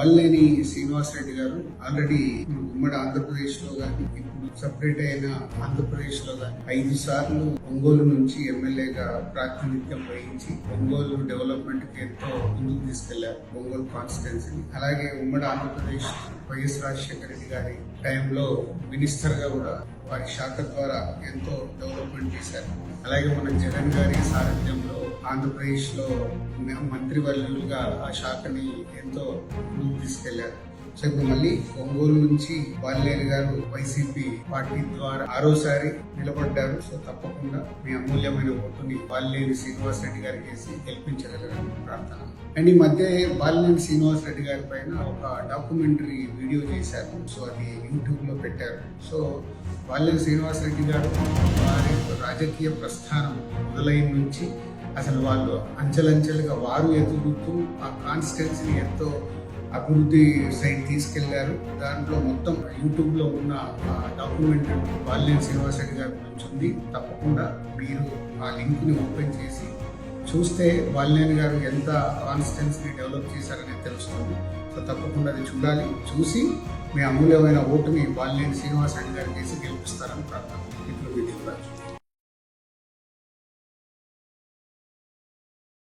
వల్లేని శ్రీనివాస్ రెడ్డి గారు ఆల్రెడీ ఉమ్మడి ఆంధ్రప్రదేశ్లో కానీ ఇప్పుడు సపరేట్ అయిన ఆంధ్రప్రదేశ్లో కానీ ఐదు సార్లు ఒంగోలు నుంచి ఎమ్మెల్యేగా ప్రాతినిధ్యం వహించి ఒంగోలు డెవలప్మెంట్కి ఎంతో ముందుకు తీసుకెళ్ళారు ఒంగోలు కాన్స్టిట్యున్సీని అలాగే ఉమ్మడి ఆంధ్రప్రదేశ్ వైఎస్ రాజశేఖర రెడ్డి గారి టైంలో మినిస్టర్గా కూడా వారి శాఖ ద్వారా ఎంతో డెవలప్మెంట్ చేశారు. అలాగే మన జగన్ గారి ఆంధ్రప్రదేశ్లో మంత్రివర్యులుగా ఆ శాఖని ఎంతో ముందుకు తీసుకెళ్ళారు. సో ఇప్పుడు మళ్ళీ ఒంగోలు నుంచి బాలినేని గారు వైసీపీ పార్టీ ద్వారా ఆరోసారి నిలబడ్డారు. సో తప్పకుండా మీ అమూల్యమైన ఓటుని బాలినేని శ్రీనివాస్ రెడ్డి గారికి వేసి గెలిపించగలరని ప్రార్థన. అండ్ ఈ మధ్య బాలినేని శ్రీనివాస్ రెడ్డి గారి పైన ఒక డాక్యుమెంటరీ వీడియో చేశారు. సో అది యూట్యూబ్లో పెట్టారు. సో బాలినేని శ్రీనివాస్ రెడ్డి గారు వారి రాజకీయ ప్రస్థానం మొదలైన నుంచి అసలు వాళ్ళు అంచెలంచెలుగా వారు ఎదుగుతూ ఆ కాన్స్టిట్యున్సీని ఎంతో అభివృద్ధి సైడ్ తీసుకెళ్ళారు. దాంట్లో మొత్తం యూట్యూబ్లో ఉన్న డాక్యుమెంట్ బాల్యం శ్రీనివాస రెడ్డి గారి గురించి ఉంది. తప్పకుండా మీరు ఆ లింక్ని ఓపెన్ చేసి చూస్తే బాలినేని గారు ఎంత కాన్స్టిట్యున్సీని డెవలప్ చేశారనేది తెలుస్తుంది. సో తప్పకుండా అది చూడాలి. చూసి మీ అమూల్యమైన ఓటుని బాలినేని శ్రీనివాస రెడ్డి గారికి వేసి గెలిపిస్తారని ప్రార్థన. ఇప్పుడు మీ